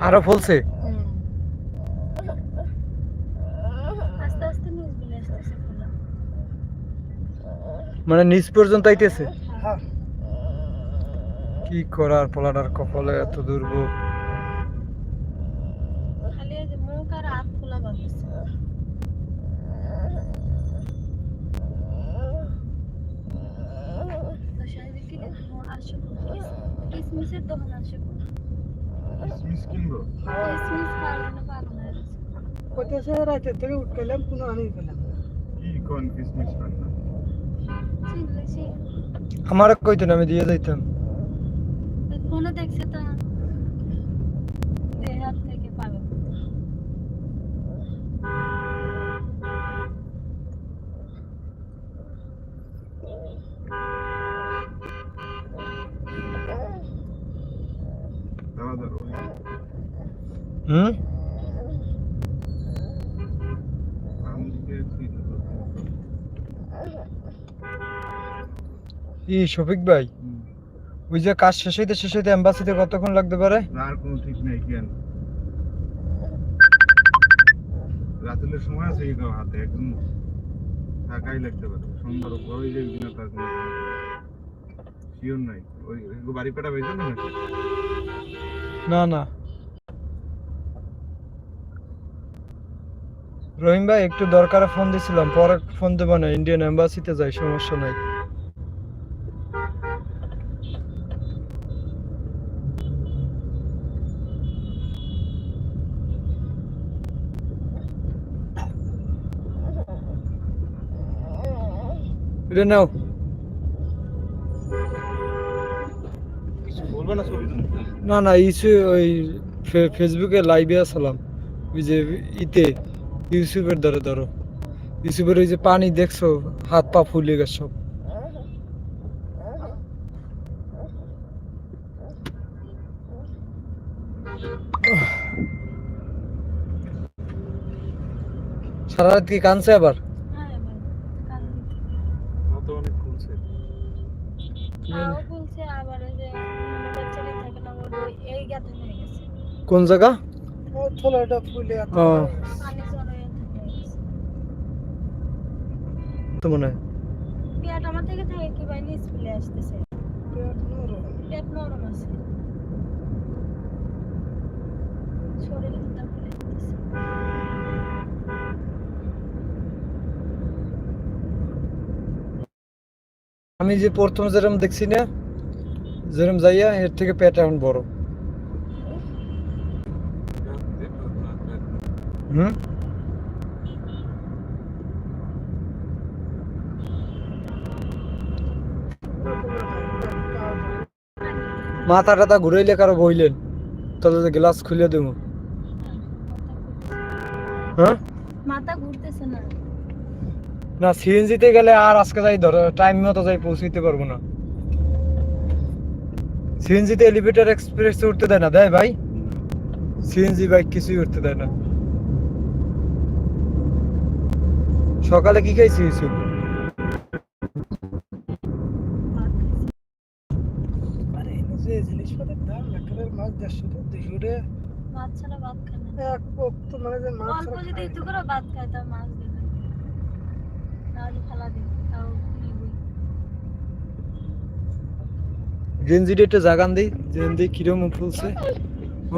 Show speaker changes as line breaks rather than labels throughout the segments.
আরও ফলছে মানে নিচ পর্যন্ত আইতেছে? কি করার পোলাটার কপালে এত দুর্ভোগ?
কিসমিসের দোকান আসো
কিসমিস কিনবো
কইতেছে রাতে থেকে উঠ গেলাম কোনো আনি গেলাম
কি কোন কিসমিস না
সে
আমার কইতেন আমি দিয়ে যাইতাম।
ফোনে দেখছে তো দেহাত থেকে পাগল
দাওয়া দাও
হুম? ই শফিক ভাই ওই যে কাজ শেষ হইতে শেষ হইতে এম্বাসিতে কতক্ষণ লাগতে পারে?
আর কোনো ঠিক নেই কেন? রাতের সময় আছে গাও হাতে একদম থাকাই লাগতে পারে। সন্ধ্যার উপর ওই যে দিনে তার কোনো শিওর নাই। ওই বাড়ি পেটা বেজে না
না না। রহিম ভাই, একটু দরকারে ফোন দিছিলাম। পরে ফোন দেবো না ইন্ডিয়ান এম্বাসিতে যাই, সমস্যা নাই। নাও।
না
না না ইসু ওই ফেসবুকে লাইভে আসলাম, ওই যে ইতে। ইউসুফের ধরে ধরো। ইউসুফের ওই যে পানি দেখছ হাত পা ফুলে গেছে সব। সারা রাত কি কানছে আবার?
হ্যাঁ ভাই কারণ
তো
মনে হয়।
পেট আমার থেকে থাকে কি ভাই? নিচ ফুলে আসতেছে।
পেট নরম।
পেট নরম আছে। শরীরে দুটা ফুলে যেতেছে
আমি যে প্রথম যেরকম দেখছি না যেরকম যাইয়া এর থেকে পেট এখন বড়। হুম? মাথা টাথা ঘুরাইলে কারও বইলেন তাহলে গ্লাস খুলে দেবো। হ্যাঁ?
মাথা ঘুরতেছে না।
না সিএনজিতে গেলে আর আজকে যাই ধরো টাইম মতো যাই পৌঁছতে পারব না। সিএনজিতে এলিভেটর এক্সপ্রেস উঠতে দেয় না দেয় ভাই? সিএনজি বাইক কিছুই উঠতে দেয় না। সকালে কি খাইছি ইউসুফ
যে দাম একেবারে মাছ দেড়শো তো দুশো রে
মাছ ছাড়া ভাত খায় না।
এক তো মানে যে মাছ
অল্প যদি একটু করে ভাত খায় তাও মাছ দেবে তাহলে ফেলা দিন তাও
গেঞ্জিটা একটু জাগান দিই গেঞ্জি কিরম ফুলছে।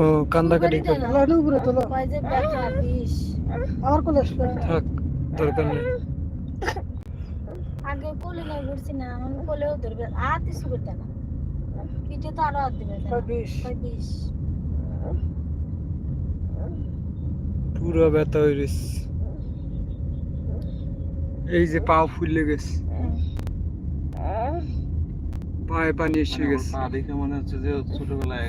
ও কান্দা কাটি করে।
উপরে তোলো।
যে
আমার কোলে
থাক দরকার নেই।
আগে কোলে না ঘুরছি না এখন কোলেও ধরবে। হাত কিছু করতে না। পিঠে তো আরও হাত দেবে
পুরো ব্যথা হয়ে গেছে এই যে পা ফুলে গেছে। পায়ে পানি এসে গেছে।
পা দেখে মনে হচ্ছে যে ছোটবেলায়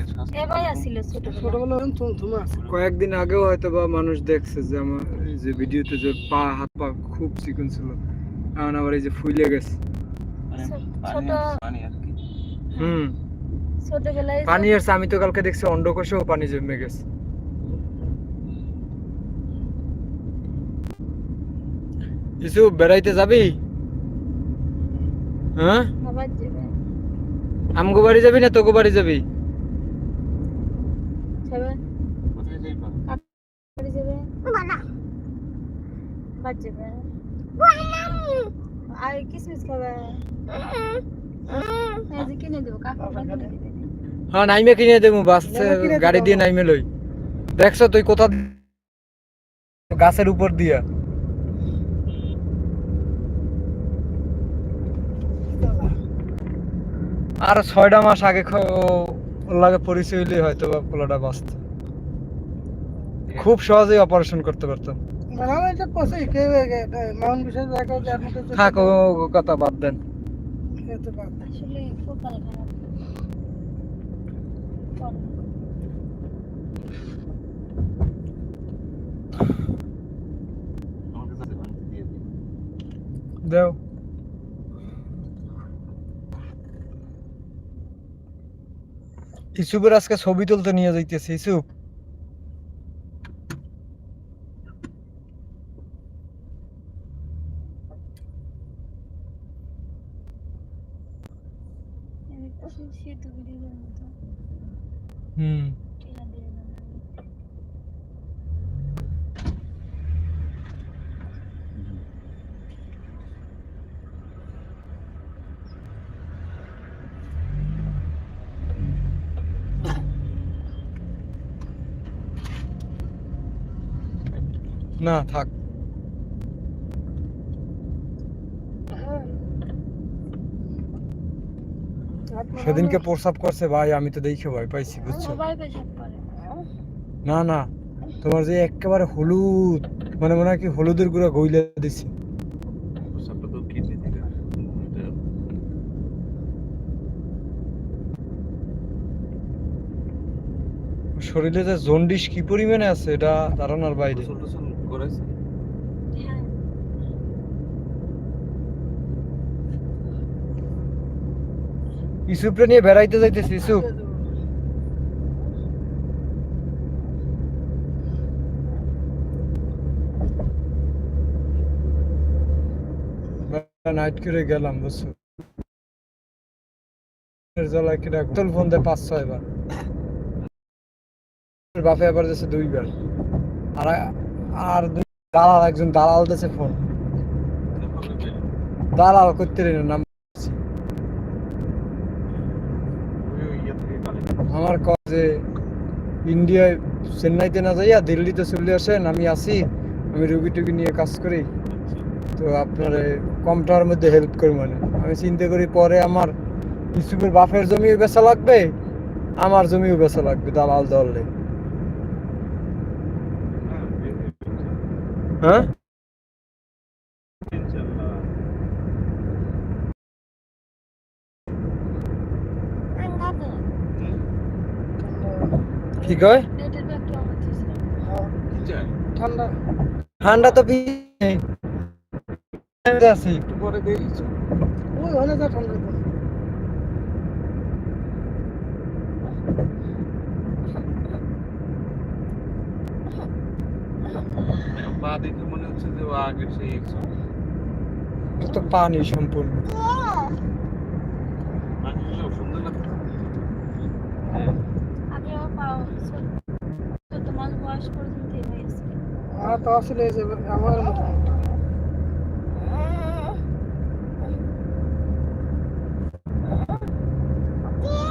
কয়েকদিন আগেও হয়তো বা মানুষ দেখছে যে আমার এই যে ভিডিওতে যে পা হাত পা খুব চিকন ছিল এখন আবার এই যে ফুলে গেছে।
ছোট
হুম।
ছোটবেলায়
পানি আসছে আমি তো কালকে দেখছি অন্ডকোষেও পানি জমে গেছে। কিছু বেড়াইতে যাবি? হ্যাঁ? আমগো বাড়ি যাবি না তোগো বাড়ি যাবি?
যাবে। বাড়ি যাবে? বাড়ি যাবে। আর কিসমিস খাবে?
হ্যাঁ নাইমে কিনে দেবো বাস। গাড়ি দিয়ে নাইমে লই দেখছ তুই কোথা গাছের উপর দিয়া। আর ছয়টা মাস আগে লাগে পরিচয় হইলে হয়তো বা পোলাটা বাঁচত। খুব সহজেই অপারেশন করতে পারতাম। থাক কথা বাদ দেন।
আসলে কপাল খারাপ।
দেও। ইসুফের আজকে ছবি তুলতে নিয়ে যাইতেছে ইসুফ
এই দেখতেছি সেতু ব্রিজের মতো
হুম
টিলা দিয়ে বানানো।
না থাক
আপনার
সেদিনকে প্রসাব করছে ভাই আমি তো দেখে ভয় পাইছি বুঝছ? না না তোমার যে একেবারে হলুদ মানে মনে হয় কি হলুদের গুঁড়া গইলে দিছি। শরীরে যে জন্ডিস কি পরিমাণে আছে এটা ধারণার বাইরে
হ্যাঁ
ইসুপরে নিয়ে বেড়াইতে যাইতেছি, ইসুপ। নাইট করে গেলাম, বুঝছ? ফোন পাঁচ বাপে আবার দুইবার আর আর দালাল, একজন দালাল ফোন দালাল করতে নাম আমার কাজে ইন্ডিয়ায় চেন্নাইতে না যাইয়া দিল্লিতে চলে আসেন, আমি আছি, আমি রুগী টুগী নিয়ে কাজ করি। তো আপনার এই কম টাকার মধ্যে হেল্প করি মানে। আমি চিন্তা করি পরে আমার ইসুফের বাপের জমিও বেচা লাগবে, আমার জমিও বেচা লাগবে দালাল দলে হ্যাঁ? কি কয়?
ঠান্ডা।
ঠান্ডা তো পি আছি।
ওই হলে যা ঠান্ডা
পা দেখে মনে হচ্ছে যে ও সেই
তো পানি সম্পূর্ণ।
আগে তোমার বয়স পর্যন্ত হয়েছে?
আমার তো আসলে আমার